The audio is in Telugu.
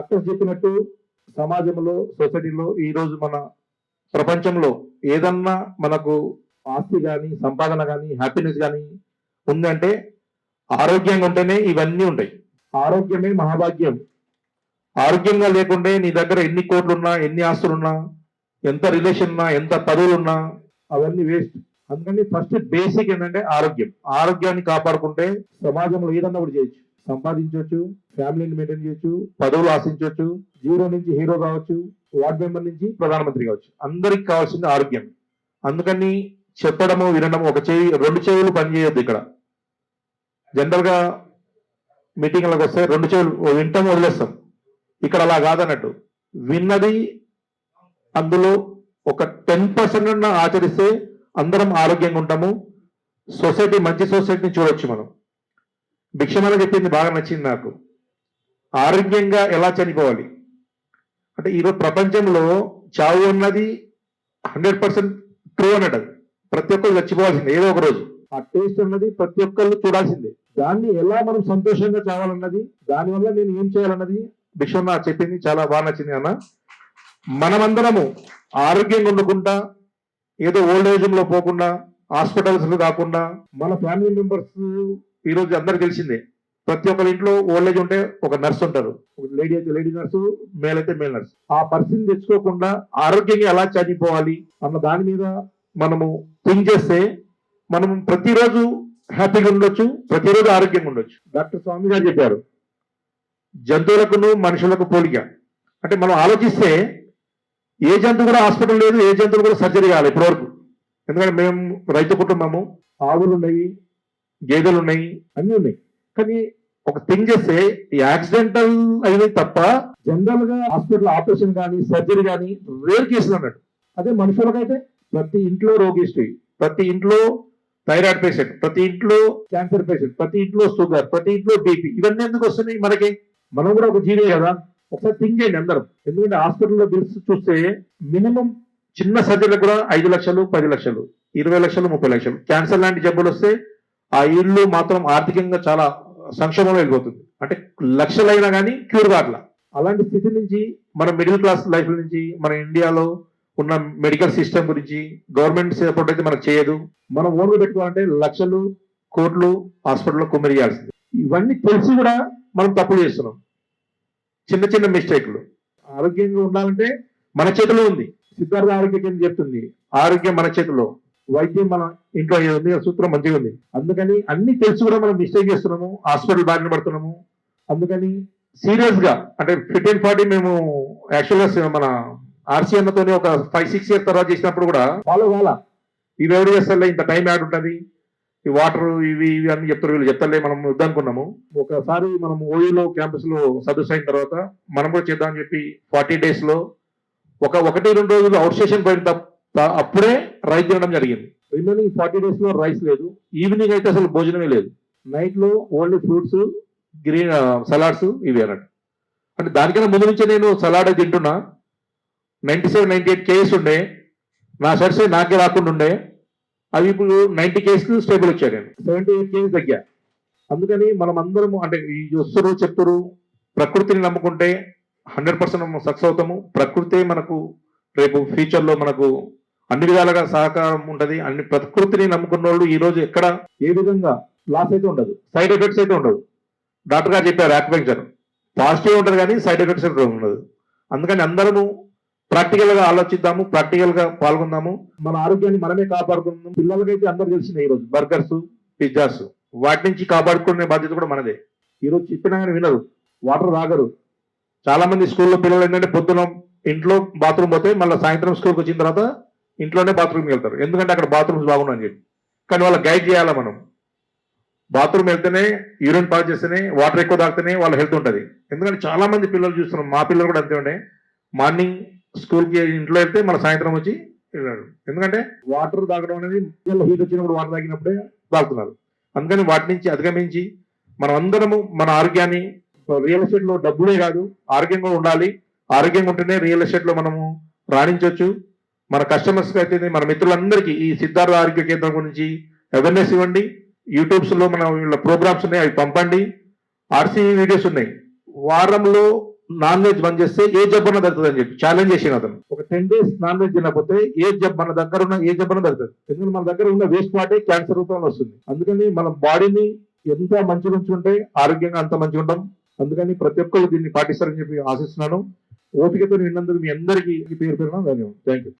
డాక్టర్ చెప్పినట్టు సమాజంలో సొసైటీలో ఈ రోజు మన ప్రపంచంలో ఏదన్నా మనకు ఆస్తి కానీ సంపాదన కానీ హ్యాపీనెస్ కానీ ఉందంటే ఆరోగ్యంగా ఉంటేనే ఇవన్నీ ఉంటాయి. ఆరోగ్యమే మహాభాగ్యం. ఆరోగ్యంగా లేకుంటే నీ దగ్గర ఎన్ని కోట్లున్నా ఎన్ని ఆస్తులున్నా ఎంత రిలేషన్ ఉన్నా ఎంత పదవులున్నా అవన్నీ వేస్ట్. అందుకని ఫస్ట్ బేసిక్ ఏంటంటే ఆరోగ్యం. ఆరోగ్యాన్ని కాపాడుకుంటే సమాజంలో ఏదన్నా కూడా చేయొచ్చు. సంపాదించవచ్చు ఫ్యామిలీని మెయింటైన్ చేయొచ్చు పదవులు ఆశించవచ్చు జీరో నుంచి హీరో కావచ్చు వార్డ్ మెంబర్ నుంచి ప్రధానమంత్రి కావచ్చు. అందరికి కావాల్సింది ఆరోగ్యం. అందుకని చెప్పడము వినడము ఒక చెవి రెండు చెవులు పనిచేయద్దు ఇక్కడ. జనరల్గా మీటింగ్లకు వస్తే రెండు చెవులు వింటాం వదిలేస్తాం. ఇక్కడ అలా కాదన్నట్టు. విన్నది అందులో ఒక టెన్ పర్సెంట్ ఆచరిస్తే అందరం ఆరోగ్యంగా ఉంటాము. సొసైటీ మంచి సొసైటీని చూడొచ్చు మనం. భిక్షమల చెప్పింది బాగా నచ్చింది నాకు. ఆరోగ్యంగా ఎలా చనిపోవాలి? అంటే ఈరోజు ప్రపంచంలో చావు అన్నది హండ్రెడ్ పర్సెంట్ ట్రూ అన్నట్టు ప్రతి ఒక్కరు చచ్చిపోవాల్సిందే ఏదో ఒక రోజు. ఆ టేస్ట్ అన్నది ప్రతి ఒక్కరు చూడాల్సిందే. దాన్ని ఎలా మనం సంతోషంగా చావాలన్నది దానివల్ల నేను ఏం చేయాలన్నది భిక్షమ్మ చెప్పింది చాలా బాగా నచ్చింది అన్న. మనమందరము ఆరోగ్యంగా ఉండకుండా ఏదో ఓల్డ్ ఏజ్లో పోకుండా హాస్పిటల్స్ కాకుండా మన ఫ్యామిలీ మెంబర్స్ ఈ రోజు అందరికి తెలిసిందే ప్రతి ఒక్కరి ఇంట్లో ఓల్డ్ ఏజ్ ఉంటే ఒక నర్స్ ఉంటారు. లేడీ అయితే లేడీ నర్సు మేల్ అయితే మేల్ నర్స్. ఆ పర్సన్ తెచ్చుకోకుండా ఆరోగ్యంగా ఎలా చనిపోవాలి అన్న దాని మీద మనము థింక్ చేస్తే మనం ప్రతిరోజు హ్యాపీగా ఉండొచ్చు ప్రతిరోజు ఆరోగ్యంగా ఉండొచ్చు. డాక్టర్ స్వామి గారు చెప్పారు జంతువులకును మనుషులకు పోలిక. అంటే మనం ఆలోచిస్తే ఏ జంతువు కూడా హాస్పిటల్ లేదు ఏ జంతువులు కూడా సర్జరీ కావాలి ఇప్పటివరకు. ఎందుకంటే మేము రైతు కుటుంబము ఆవులు ఉన్నాయి గేదెలు ఉన్నాయి అన్నీ ఉన్నాయి. కానీ ఒక థింగ్ చేస్తే ఈ యాక్సిడెంటల్ అయినవి తప్ప జనరల్గా హాస్పిటల్ ఆపరేషన్ కానీ సర్జరీ కానీ రేర్ కేసులు అన్నట్టు. అదే మనుషులకైతే ప్రతి ఇంట్లో రోగిష్టి ప్రతి ఇంట్లో థైరాయిడ్ పేషెంట్ ప్రతి ఇంట్లో క్యాన్సర్ పేషెంట్ ప్రతి ఇంట్లో షుగర్ ప్రతి ఇంట్లో బీపీ ఇవన్నీ ఎందుకు వస్తున్నాయి మనకి? మనం కూడా ఒక జీవే కదా. ఒకసారి థింక్ చేయండి అందరం. ఎందుకంటే హాస్పిటల్లో బిల్స్ చూస్తే మినిమం చిన్న సర్జరీలకు కూడా ఐదు లక్షలు పది లక్షలు ఇరవై లక్షలు ముప్పై లక్షలు. క్యాన్సర్ లాంటి జబ్బులు వస్తే ఆ ఇల్లు మాత్రం ఆర్థికంగా చాలా సంక్షోభంలో వెళ్ళిపోతుంది. అంటే లక్షలైనా కానీ క్యూర్ కాట్లా అలాంటి స్థితి నుంచి మన మిడిల్ క్లాస్ లైఫ్ నుంచి మన ఇండియాలో ఉన్న మెడికల్ సిస్టమ్ గురించి గవర్నమెంట్ సపోర్ట్ అయితే మనకు చేయదు. మనం ఓన్గా పెట్టుకోవాలంటే లక్షలు కోట్లు హాస్పిటల్లో కుమ్మరియాల్సింది. ఇవన్నీ తెలిసి కూడా మనం తప్పులు చేస్తున్నాం. చిన్న చిన్న మిస్టేక్లు. ఆరోగ్యంగా ఉండాలంటే మన చేతిలో ఉంది. సిద్ధార్థ ఆరోగ్య కేంద్రం చెప్తుంది. ఆరోగ్యం మన చేతిలో. వైద్యం మన ఇంట్లో ఉంది? ఆ సూత్రం మంచిగా ఉంది. అందుకని అన్ని తెలిసి కూడా మనం మిస్టేక్ చేస్తున్నాము. హాస్పిటల్ బారిన పడుతున్నాము. అందుకని సీరియస్గా అంటే ఫిట్ అండ్ ఫార్టీ మేము యాక్చువల్గా మన ఆర్సీ అన్నతోనే ఒక ఫైవ్ సిక్స్ ఇయర్స్ తర్వాత చేసినప్పుడు కూడా ఫాలో వాళ్ళ ఇవి ఎవరు చేస్తారులే ఇంత టైం యాడ్ ఉంటుంది. ఈ వాటర్ ఇవి ఇవి అన్ని చెప్తారు వీళ్ళు చెప్తారులే మనం వద్దనుకున్నాము. ఒకసారి మనం ఓయూలో క్యాంపస్లో సదస్సు అయిన తర్వాత మనం కూడా చేద్దామని చెప్పి ఫార్టీ డేస్లో ఒక ఒకటి రెండు రోజులు అవుట్ స్టేషన్ పోయిన అప్పుడే రైస్ తినడం జరిగింది. రిమైనింగ్ ఫార్టీ డేస్లో రైస్ లేదు. ఈవినింగ్ అయితే అసలు భోజనమే లేదు. నైట్లో ఓన్లీ ఫ్రూట్స్ గ్రీన్ సలాడ్స్ ఇవి అన్నట్టు. అంటే దానికన్నా ముందు నుంచే నేను సలాడ్ తింటున్నా. Ninety seven ninety eight kgs ఉండే. నా షర్ట్స్ నాకే రాకుండా ఉండే. అవి ఇప్పుడు నైన్టీ కేజీస్ స్టేబుల్ వచ్చాను నేను. సెవెంటీ ఎయిట్ కేజీస్ తగ్గా. అందుకని మనం అందరం అంటే ఈ వస్తురు చెప్తురు ప్రకృతిని నమ్ముకుంటే హండ్రెడ్ పర్సెంట్ సక్సెస్ అవుతాము. ప్రకృతే మనకు రేపు ఫ్యూచర్లో మనకు అన్ని విధాలుగా సహకారం ఉంటది అన్ని ప్రకృతిని నమ్ముకున్న వాళ్ళు ఈ రోజు ఎక్కడ ఏ విధంగా లాస్ అయితే ఉండదు. సైడ్ ఎఫెక్ట్స్ అయితే ఉండదు డాక్టర్ గారు చెప్పారు యాక్యుపెంక్చర్. పాజిటివ్ ఉంటుంది కానీ సైడ్ ఎఫెక్ట్స్ అయితే ఉండదు. అందుకని అందరము ప్రాక్టికల్గా ఆలోచిద్దాము ప్రాక్టికల్గా పాల్గొందాము. మన ఆరోగ్యాన్ని మనమే కాపాడుకుందాం పిల్లలకైతే అందరూ తెలిసిందే ఈ రోజు. బర్గర్స్ పిజ్జాస్ వాటి నుంచి కాపాడుకునే బాధ్యత కూడా మనదే. ఈ రోజు చెప్పినా కానీ వినరు. వాటర్ తాగరు. చాలా మంది స్కూల్లో పిల్లలు ఏంటంటే పొద్దున ఇంట్లో బాత్రూమ్ పోతే మళ్ళీ సాయంత్రం స్కూల్కి వచ్చిన తర్వాత ఇంట్లోనే బాత్రూమ్కి వెళ్తారు. ఎందుకంటే అక్కడ బాత్రూమ్స్ బాగున్నాయని చెప్పి. కానీ వాళ్ళ గైడ్ చేయాలా మనం? బాత్రూమ్ వెళ్తేనే యూరిన్ పాస్ చేస్తేనే వాటర్ ఎక్కువ తాగితేనే వాళ్ళ హెల్త్ ఉంటుంది. ఎందుకంటే చాలా మంది పిల్లలు చూస్తున్నాం మా పిల్లలు కూడా అంతే ఉండే. మార్నింగ్ స్కూల్కి ఇంట్లో వెళ్తే మన సాయంత్రం వచ్చి వెళ్ళాడు. ఎందుకంటే వాటర్ తాగడం అనేది హీట్ వచ్చినప్పుడు వాటర్ తాగినప్పుడే తాగుతున్నారు. అందుకని వాటి నుంచి అధిగమించి మనం అందరము మన ఆరోగ్యాన్ని రియల్ ఎస్టేట్లో డబ్బులే కాదు ఆరోగ్యంగా ఉండాలి. ఆరోగ్యంగా ఉంటేనే రియల్ ఎస్టేట్లో మనము రాణించవచ్చు. మన కస్టమర్స్కి అయితే మన మిత్రులందరికీ ఈ సిద్ధార్థ ఆరోగ్య కేంద్రం గురించి అవేర్నెస్ ఇవ్వండి. యూట్యూబ్స్లో మన వీళ్ళ ప్రోగ్రామ్స్ ఉన్నాయి అవి పంపండి. ఆర్సీ వీడియోస్ ఉన్నాయి. వారంలో నాన్ వెజ్ బంద్ చేస్తే ఏ జబ్బన దొరుకుతుంది అని చెప్పి ఛాలెంజ్ చేసిన అతను. ఒక టెన్ డేస్ నాన్ వెజ్ తినకపోతే ఏ జబ్ మన దగ్గర ఉన్న ఏ జబ్బన దొరుకుతుంది. ఎందుకంటే మన దగ్గర ఉన్న వేస్ట్ వాటే క్యాన్సర్ రూపంలో వస్తుంది. అందుకని మన బాడీని ఎంత మంచిగా ఉంచుకుంటే ఆరోగ్యంగా అంత మంచిగా ఉంటాం అందుకని ప్రతి ఒక్కరు దీన్ని పాటిస్తారని చెప్పి ఆశిస్తున్నాను. ఓపికతో విన్నందుకు మీ అందరికీ పేరు పేరున ధన్యవాదం థ్యాంక్ యూ